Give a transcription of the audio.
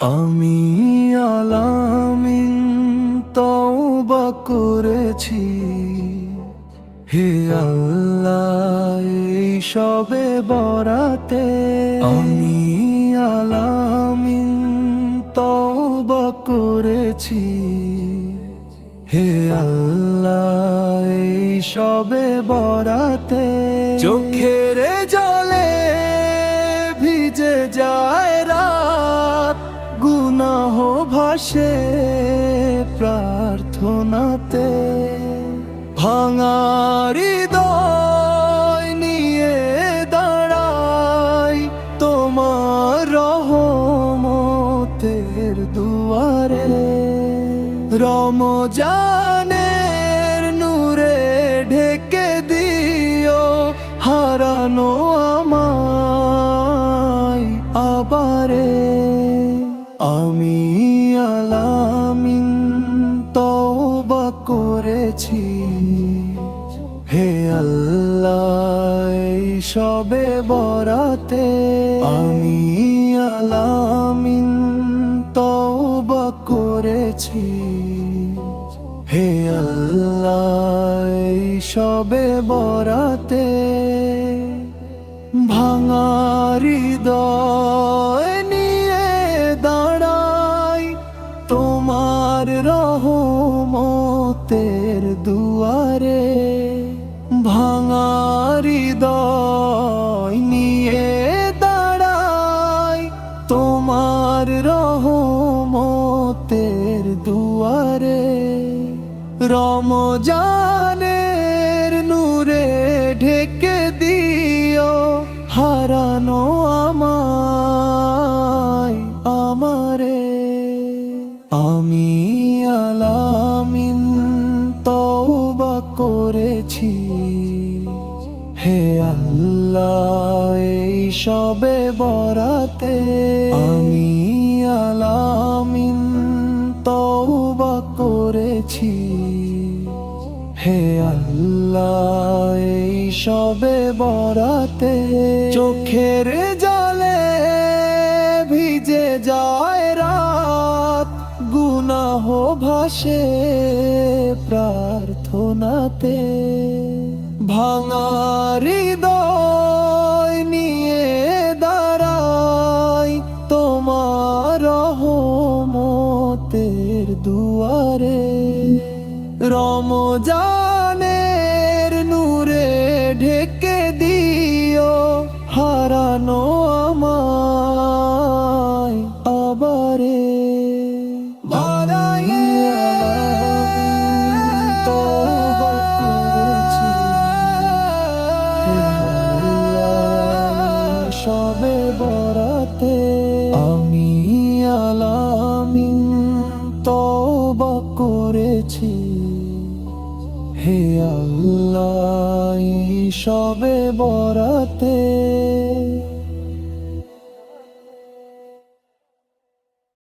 আমি আলামিন তওবা করেছি। হে আল্লাহ, এই সবে বরাতে আমি আলামিন তওবা করেছি। হে আল্লাহ, এই সবে বরাতে চোখের ভাসে প্রার্থনাতে ভাঙারি দয় নিয়ে দাঁড়াই তোমার রহমতের দুয়ারে রমজানের সবে বরাতে আমি আলামিন তওবা করেছি। হে আল্লাহ সবে বরাতে ভাঙারি দয় নিয়ে দাঁড়াই তোমার রহমতের দুয়ারে। ভাঙারি দয় নিয়ে দাঁড়াই। তোমার রহমতের দুয়ারে, রমজানের নূরে ঢেকে দিও, হারানো আমায়, আমারে। আমি করেছি। হে আল্লাহ, এই সবে বরাতে আমি আলামিন তওবা করেছি। হে আল্লাহ, এই সবে বরাতে চোখের জলে গুনাহ ভাসে প্রার্থনাতে। ভাঙারি দয় নিয়ে দাঁড়াই তোমার রহমতের দুয়ারে। রমজানের নূরে ঢেকে দিও হারানো সবে বরাতে আমি আলামিন তবা করেছি। হে আল্লাহ সবে বরাতে